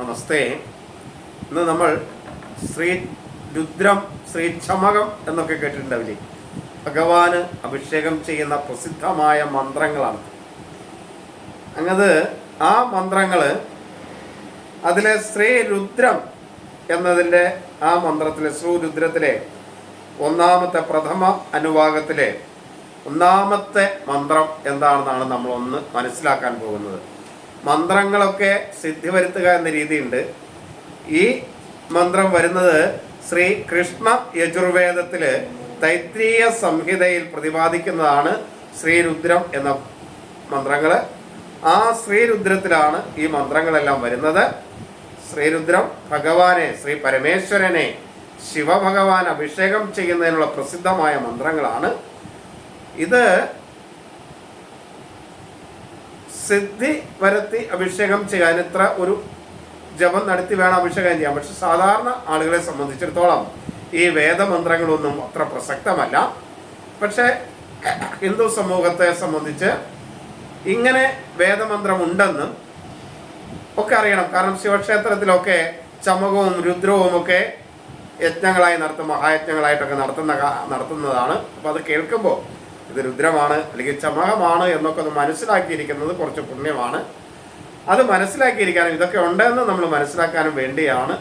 നമസ്തേ. ഇന്ന് നമ്മൾ ശ്രീ രുദ്രം ശ്രീ ചമകം എന്നൊക്കെ കേട്ടിട്ടുണ്ടാവില്ലേ? ഭഗവാന് അഭിഷേകം ചെയ്യുന്ന പ്രസിദ്ധമായ മന്ത്രങ്ങളാണ്. അങ്ങത് ആ മന്ത്രങ്ങൾ അതിലെ ശ്രീ രുദ്രം എന്നതിന്റെ ആ മന്ത്രത്തിലെ ശ്രീ രുദ്രത്തിലെ ഒന്നാമത്തെ പ്രഥമ അനുഭാഗത്തിലെ ഒന്നാമത്തെ മന്ത്രം എന്താണെന്നാണ് നമ്മൾ ഒന്ന് മനസ്സിലാക്കാൻ പോകുന്നത്. മന്ത്രങ്ങളൊക്കെ സിദ്ധി വരുത്തുക എന്ന രീതിയുണ്ട്. ഈ മന്ത്രം വരുന്നത് ശ്രീ കൃഷ്ണ യജുർവേദത്തിൽ തൈത്രീയ സംഹിതയിൽ പ്രതിപാദിക്കുന്നതാണ് ശ്രീരുദ്രം എന്ന മന്ത്രങ്ങൾ ആ ശ്രീരുദ്രത്തിലാണ് ഈ മന്ത്രങ്ങളെല്ലാം വരുന്നത്. ശ്രീരുദ്രം ഭഗവാനെ ശ്രീ പരമേശ്വരനെ ശിവഭഗവാൻ അഭിഷേകം ചെയ്യുന്നതിനുള്ള പ്രസിദ്ധമായ മന്ത്രങ്ങളാണ്. ഇത് സിദ്ധി വരുത്തി അഭിഷേകം ചെയ്യാൻ ഇത്ര ഒരു ജപം നടത്തി വേണം അഭിഷേകം ചെയ്യാൻ. പക്ഷെ സാധാരണ ആളുകളെ സംബന്ധിച്ചിടത്തോളം ഈ വേദമന്ത്രങ്ങളൊന്നും അത്ര പ്രസക്തമല്ല. പക്ഷെ ഹിന്ദു സമൂഹത്തെ സംബന്ധിച്ച് ഇങ്ങനെ വേദമന്ത്രം ഉണ്ടെന്നും ഒക്കെ അറിയണം. കാരണം ശിവക്ഷേത്രത്തിലൊക്കെ ചമകവും രുദ്രവും ഒക്കെ യജ്ഞങ്ങളായി നടത്തും മഹായജ്ഞങ്ങളായിട്ടൊക്കെ നടത്തുന്ന നടത്തുന്നതാണ്. അപ്പോൾ അത് കേൾക്കുമ്പോൾ ഇത് രുദ്രമാണ് അല്ലെങ്കിൽ ചമകമാണ് എന്നൊക്കെ ഒന്ന് മനസ്സിലാക്കിയിരിക്കുന്നത് കുറച്ച് പുണ്യമാണ്. അത് മനസ്സിലാക്കിയിരിക്കാനും ഇതൊക്കെ ഉണ്ടെന്ന് നമ്മൾ മനസ്സിലാക്കാനും വേണ്ടിയാണ്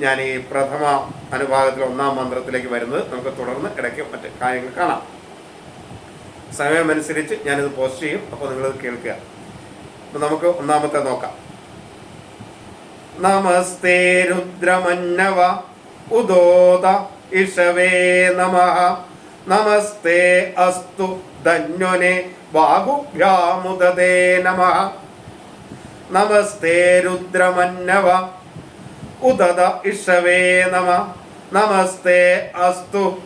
ഞാൻ ഈ പ്രഥമ അനുഭാഗത്തിലെ ഒന്നാം മന്ത്രത്തിലേക്ക് വരുന്നത്. നമുക്ക് തുടർന്ന് ഇടയ്ക്ക് മറ്റ് കാര്യങ്ങൾ കാണാം. സമയമനുസരിച്ച് ഞാനിത് പോസ്റ്റ് ചെയ്യും. അപ്പോൾ നിങ്ങൾ കേൾക്കുക. അപ്പോൾ നമുക്ക് ഒന്നാമത്തെ നോക്കാം. നമസ്തേ രുദ്രമന്നവ ഉദോത ഇഷവേ നമ. നമസ്തേ അസ്തു ധന്വനെ ബാഹുഭ്യാമുദതേ നമ. നമസ്തേ രുദ്രമന്നവ ഉദത ഇഷവേ നമ. നമസ്തേ അസ്തു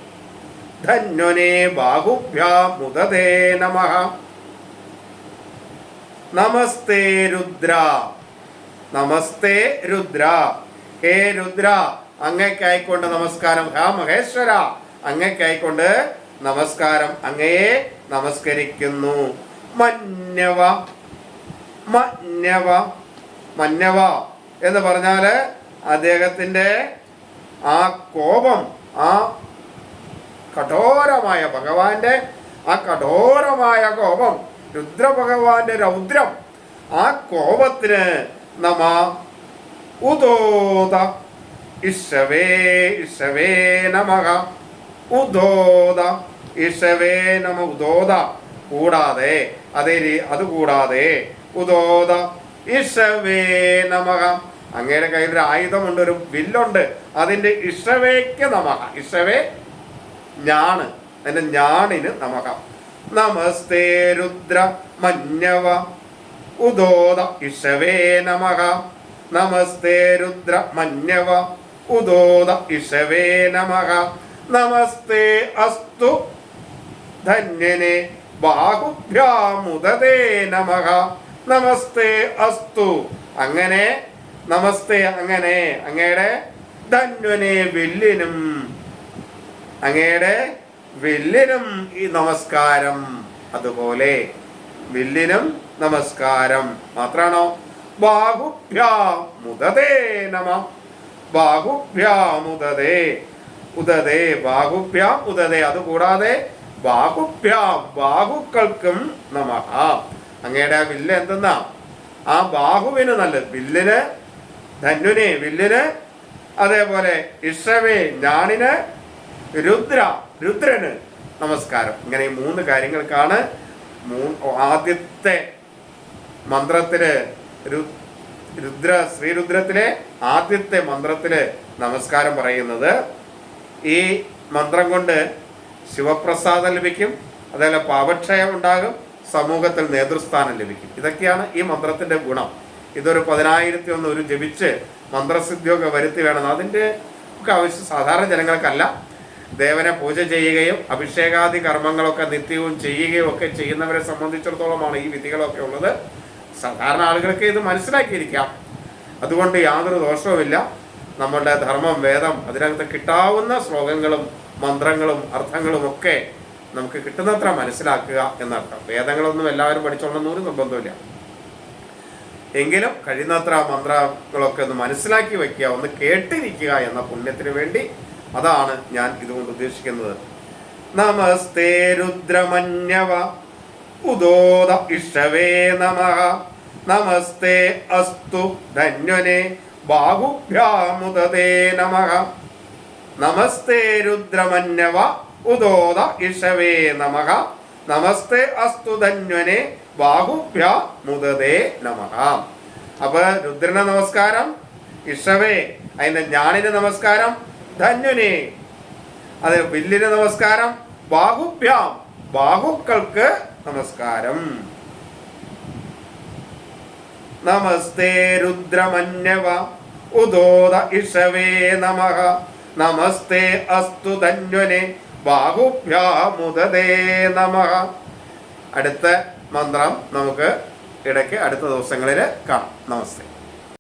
ധന്വനെ ബാഹുഭ്യാമുദേ നമ. നമസ്തേ രുദ്ര നമസ്തേ രുദ്ര. ഹേ രുദ്ര അങ്ങേക്കായിക്കൊണ്ട് നമസ്കാരം. ഹാ മഹേശ്വര അങ്ങയ്ക്കായിക്കൊണ്ട് നമസ്കാരം. അങ്ങയെ നമസ്കരിക്കുന്നു. മന്യവ മന്യവ മന്യവ എന്ന് പറഞ്ഞാൽ അദ്ദേഹത്തിന്റെ ആ കോപം ആ കഠോരമായ ഭഗവാന്റെ ആ കഠോരമായ കോപം രുദ്രഭഗവാന്റെ രൗദ്രം ആ കോപത്തിന് നമ ഉദോത ഇഷവേ ഇഷവേ നമഃ. ഉദോത ഇഷവേ നമ ഉദോദ. കൂടാതെ അതേ അതുകൂടാതെ അത് കൂടാതെ ഉദോദ. ഇഷവേ നമഹ അങ്ങയുടെ കയ്യിൽ ഒരു ആയുധമുണ്ട് ഒരു വില്ലുണ്ട്. അതിന്റെ ഇഷവേക്ക് നമഹ ഇഷവേ ഞാണ്. അതിന്റെ ഞാണിന് നമഹ നമസ്തേ രുദ്ര മഞ്ഞവ. ഉദോദ. ഇഷവേ നമഹ നമസ്തേ രുദ്ര മഞ്ഞവ. ഉദോദ. ഇഷവേ നമഃ. നമസ്തേ അസ്തു. ധന്യനെ ബാഹുഭ്യാമുദതേ നമ. നമസ്തേ അസ്തു. അങ്ങനെ നമസ്തേ അങ്ങനെ അങ്ങയുടെ ധന്വനെ വില്ലിനും അങ്ങയുടെ വില്ലിനും ഈ നമസ്കാരം. അതുപോലെ വില്ലിനും നമസ്കാരം. മാത്രാണോ? ബാഹുഭ്യാമുദതേ നമ. ബാഹുഭ്യാമുദതേ ഉദതേ ബാഹുഭ്യാം ഉദതേ. അതുകൂടാതെ ബാഹുഭ്യാം ബാഹുക്കൾക്കും നമ അങ്ങയുടെ ആ വില്ല് എന്തെന്നാ? ആ ബാഹുവിന് നല്ലത്. വില്ലിന് ധന്വനെ വില്ലിന് അതേപോലെ ഇഷവേ ഞാണിന് രുദ്ര രുദ്രന് നമസ്കാരം. ഇങ്ങനെ മൂന്ന് കാര്യങ്ങൾക്കാണ് മൂ- ആദ്യത്തെ മന്ത്രത്തിൽ രുദ്ര ശ്രീരുദ്രത്തിലെ ആദ്യത്തെ മന്ത്രത്തിൽ നമസ്കാരം പറയുന്നത്. ഈ മന്ത്രം കൊണ്ട് ശിവപ്രസാദം ലഭിക്കും അതേപോലെ പാപക്ഷയം ഉണ്ടാകും സമൂഹത്തിൽ നേതൃസ്ഥാനം ലഭിക്കും. ഇതൊക്കെയാണ് ഈ മന്ത്രത്തിന്റെ ഗുണം. ഇതൊരു പതിനായിരത്തി ഒന്ന് ഒരു ജപിച്ച് മന്ത്രസിദ്ധിയൊക്കെ വരുത്തി വേണം. അതിന്റെ ഒക്കെ ആവശ്യം സാധാരണ ജനങ്ങൾക്കല്ല. ദേവനെ പൂജ ചെയ്യുകയും അഭിഷേകാദി കർമ്മങ്ങളൊക്കെ നിത്യവും ചെയ്യുകയും ഒക്കെ ചെയ്യുന്നവരെ സംബന്ധിച്ചിടത്തോളമാണ് ഈ വിധികളൊക്കെ ഉള്ളത്. സാധാരണ ആളുകൾക്ക് ഇത് മനസ്സിലാക്കിയിരിക്കാം. അതുകൊണ്ട് യാതൊരു ദോഷവുമില്ല. നമ്മളുടെ ധർമ്മം വേദം അതിനകത്ത് കിട്ടാവുന്ന ശ്ലോകങ്ങളും മന്ത്രങ്ങളും അർത്ഥങ്ങളും ഒക്കെ നമുക്ക് കിട്ടുന്നത്ര മനസ്സിലാക്കുക എന്നർത്ഥം. വേദങ്ങളൊന്നും എല്ലാവരും പഠിച്ചോളണം എന്നൊരു നിർബന്ധമില്ല എങ്കിലും കഴിയുന്നത്ര മന്ത്രങ്ങളൊക്കെ ഒന്ന് മനസ്സിലാക്കി വയ്ക്കുക ഒന്ന് കേട്ടിരിക്കുക എന്ന പുണ്യത്തിന് വേണ്ടി അതാണ് ഞാൻ ഇതുകൊണ്ട് ഉദ്ദേശിക്കുന്നത്. നമസ്തേ രുദ്രമന്യവ ഉദോദ ഇഷവേ നമ. നമസ്തേ അസ്തു ധന്വനെ ബാഹുഭ്യാമുദതേ നമ. നമസ്തേ രുദ്രമന്യവ ഉദോദ ഇഷവേ നമ. നമസ്തേ അസ്തു ധന്വനെ നമ. അപ്പൊ രുദ്രന നമസ്കാരം ഇഷവേ അതിന്റെ ഞാണിന് നമസ്കാരം ധന്വനെ. അത് വില്ലിന് നമസ്കാരം ബാഹുഭ്യാം ബാഹുക്കൾക്ക് നമസ്കാരം. നമസ്തേ രുദ്രമന്യവ ഉദോദ ഇഷവേ നമ. നമസ്തേ അസ്തു ധന്വനെ ബാഹുഭ്യാമുദേ നമ. അടുത്ത മന്ത്രം നമുക്ക് ഇടയ്ക്ക് അടുത്ത ദിവസങ്ങളിൽ കാണാം. നമസ്തേ.